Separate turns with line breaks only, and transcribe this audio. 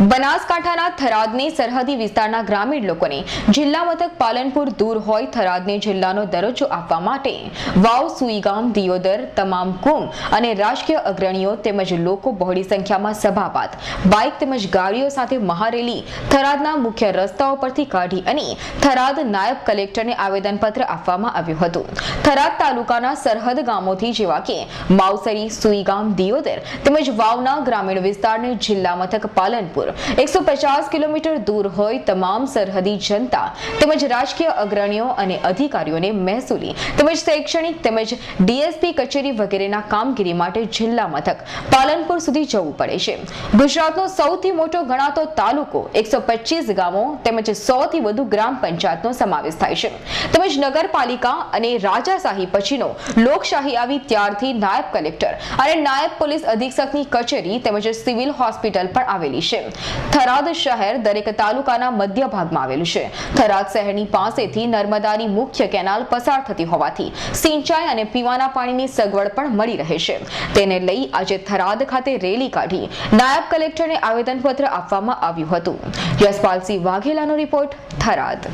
બનાસકાંઠાના થરાદની સરહદી વિસ્તારના ગ્રામીણ લોકોને જિલ્લા મથક પાલનપુર દૂર હોય થરાદને જિલ્લાનો દરજ્જો આપવા માટે વાવ, સુઈગામ, દિયોદર, તમામ કુમ અને રાજકીય અગ્રણીઓ તેમજ લોકો બહોળી સંખ્યામાં સભાપાત. બાઇક તેમજ ગાડીઓ સાથે મહારેલી થરાદના મુખ્ય રસ્તાઓ પરથી કાઢી અને થરાદ નાયબ કલેક્ટરને આવેદનપત્ર આપવામાં આવ્યું હતું. થરાદ તાલુકાના સરહદ ગામોથી જેવા કે માવસરી, સુઈગામ, દિયોદર તેમજ વાવના ગ્રામીણ વિસ્તારને જિલ્લા મથક પાલનપુર એકસો પચાસ કિલોમીટર દૂર હોય તમામ સરહદી જનતા તેમજ રાજકીય અગ્રણીઓ અને અધિકારીઓને મહેસૂલી તેમજ શૈક્ષણિક તેમજ ડીએસપી કચેરી વગેરેના કામગીરી માટે જિલ્લા મથક પાલનપુર સુધી જવું પડે છે. ગુજરાતનો સૌથી મોટો ગણાતો તાલુકો એકસો ગામો તેમજ સો થી વધુ ગ્રામ પંચાયતનો સમાવેશ થાય છે. તેમજ નગરપાલિકા અને રાજાશાહી પછીનો લોકશાહી આવી ત્યારથી નાયબ કલેક્ટર અને નાયબ પોલીસ અધિક્ષકની કચેરી તેમજ સિવિલ હોસ્પિટલ પણ આવેલી છે. થરાદ શહેર દરેક તાલુકાના મધ્ય ભાગમાં આવેલું છે. થરાદ શહેરની પાસેથી નર્મદાની મુખ્ય કેનાલ પસાર થતી હોવાથી સિંચાઈ અને પીવાના પાણીની સગવડ પણ મળી રહે છે. તેને લઈ આજે થરાદ ખાતે રેલી કાઢી નાયબ કલેક્ટરને આવેદનપત્ર આપવામાં આવ્યું હતું. યશપાલસિંહ વાઘેલાનો રિપોર્ટ થરાદ.